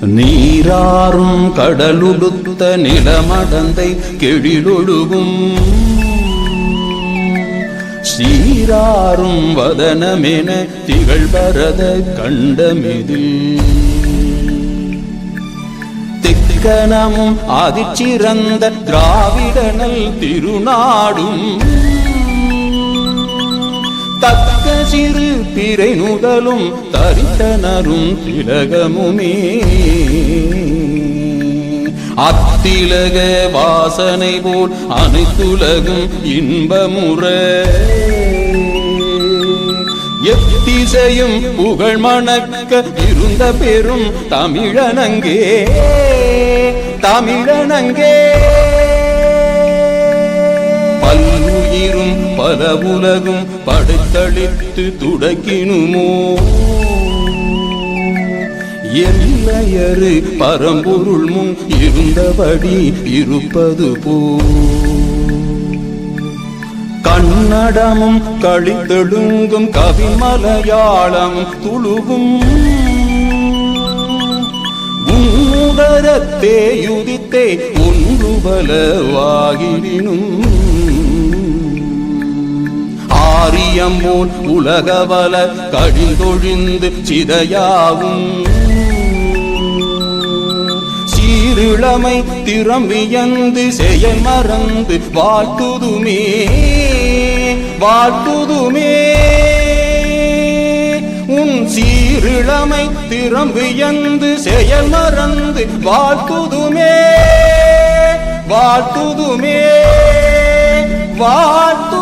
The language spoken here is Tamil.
நீராறும் கடலுடுத்த நிலமடந்தை கெழிலொழுகும். சீராறும் வதனமென திகழ் பரத கண்டமிதில். திக்கனமும் அதிச்சிறந்த திராவிடனல் திருநாடும். தக்க சிறு பிறை நுதலும் தரித்தனரும் திலகமுமே. அத்திலக வாசனை போல் அனைத்துலகும் இன்பமுற. எத்திசையும் புகழ் மணக்க இருந்த பெரும் தமிழனங்கே. தமிழனங்கே. உலகும் படைத்தளித்து துடக்கினுமோ? எல்லையரு பரம்பொருள் முன் இருந்தபடி இருப்பது போ. கன்னடமும் கழித்தெழுங்கும் கவி மலையாளம் உங்கரத்தே யுதித்தே ஒன்று பலவாகினும் ஆரியம்போல் உலகவல கழிந்தொழிந்து சிதையாவும். சீரிழமை திறம்பியந்து செயல் மறந்து வாழ்த்துதுமே வாழ்த்துதுமே. உன் சீரிழமை திறம்பியந்து செயல் மறந்து வாழ்த்துதுமே வாழ்த்துதுமே வாழ்த்து